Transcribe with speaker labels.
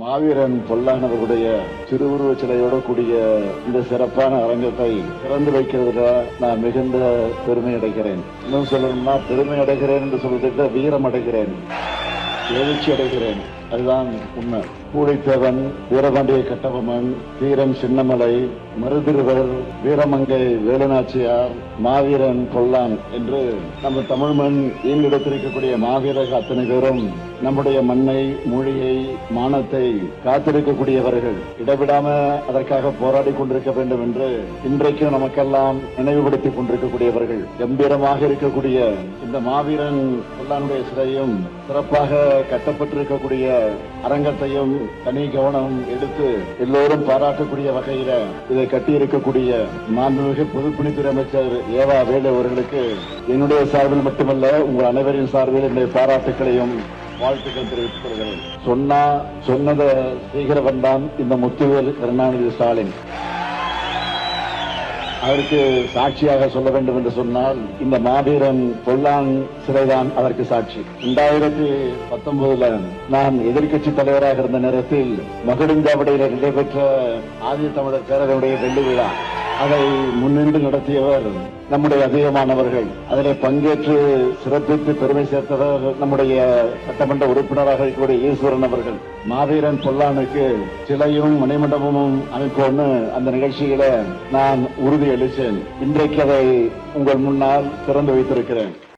Speaker 1: மாவீரன் பொல்லானவர்களுடைய திருவுருவ சிலையோட கூடிய இந்த சிறப்பான அரங்கத்தை திறந்து வைக்கிறதுல நான் மிகுந்த பெருமை அடைகிறேன். இன்னும் சொல்லணும்னா பெருமை அடைகிறேன் என்று சொல்வதை வீரம் அடைகிறேன். எழுச்சி அடைகிறேன். அதுதான் உண்மை. கூடைத்தேவன் வீரபாண்டிய கட்டபொம்மன் வீரன் சின்னமலை மருதிருவர் வீரமங்கை வேலுநாச்சியார் மாவீரன் கொல்லான் என்று நம்ம தமிழ் மண் ஈண்டெடுத்திருக்கக்கூடிய மாவீரர்கள் அத்தனை பேரும் நம்முடைய மண்ணை மொழியை மானத்தை காத்திருக்கக்கூடியவர்கள். இடவிடாம அதற்காக போராடி கொண்டிருக்க வேண்டும் என்று இன்றைக்கும் நமக்கெல்லாம் நினைவுபடுத்திக் கொண்டிருக்கக்கூடியவர்கள். கம்பீரமாக இருக்கக்கூடிய இந்த மாவீரன் கொல்லானுடைய சிலையும் சிறப்பாக கட்டப்பட்டிருக்கக்கூடிய அரங்கத்தையும் தனி கவனம் எடுத்து எல்லோரும் பாராட்டக்கூடிய வகையில இதை கட்டியிருக்கக்கூடிய மாண்புமிகு பொதுப்பணித்துறை அமைச்சர் ஏவா வேலு அவர்களுக்கு என்னுடைய சார்பில் மட்டுமல்ல உங்கள் அனைவரின் சார்பில் என்னுடைய பாராட்டுகளையும் வாழ்த்துக்கள் தெரிவித்துக் கொள்கிறேன். சொன்னா சொன்னதை செய்கிறவன் தான் இந்த முத்துவேல் கருணாநிதி ஸ்டாலின். அவருக்கு சாட்சியாக சொல்ல வேண்டும் என்று சொன்னால் இந்த மாவீரன் பொல்லான் சிறைதான் அதற்கு சாட்சி. இரண்டாயிரத்தி பத்தொன்பதுல நான் எதிர்க்கட்சி தலைவராக இருந்த நேரத்தில் மகுடிந்தாவடையில் நடைபெற்ற ஆதி தமிழர் பேரவையுடைய வெள்ளி விழா. அதை முன்னின்று நடத்தியவர் நம்முடைய அதிகமானவர்கள். அதனை பங்கேற்று சிறப்பித்து பெருமை சேர்த்தவர் நம்முடைய சட்டமன்ற உறுப்பினராக இருக்கக்கூடிய ஈஸ்வரன் அவர்கள். மாவீரன் பொல்லானுக்கு சிலையும் மணிமண்டபமும் அமைப்போம்னு அந்த நிகழ்ச்சியில நான் உறுதி அளித்தேன். இன்றைக்கு அதை உங்கள் முன்னால் திறந்து வைத்திருக்கிறேன்.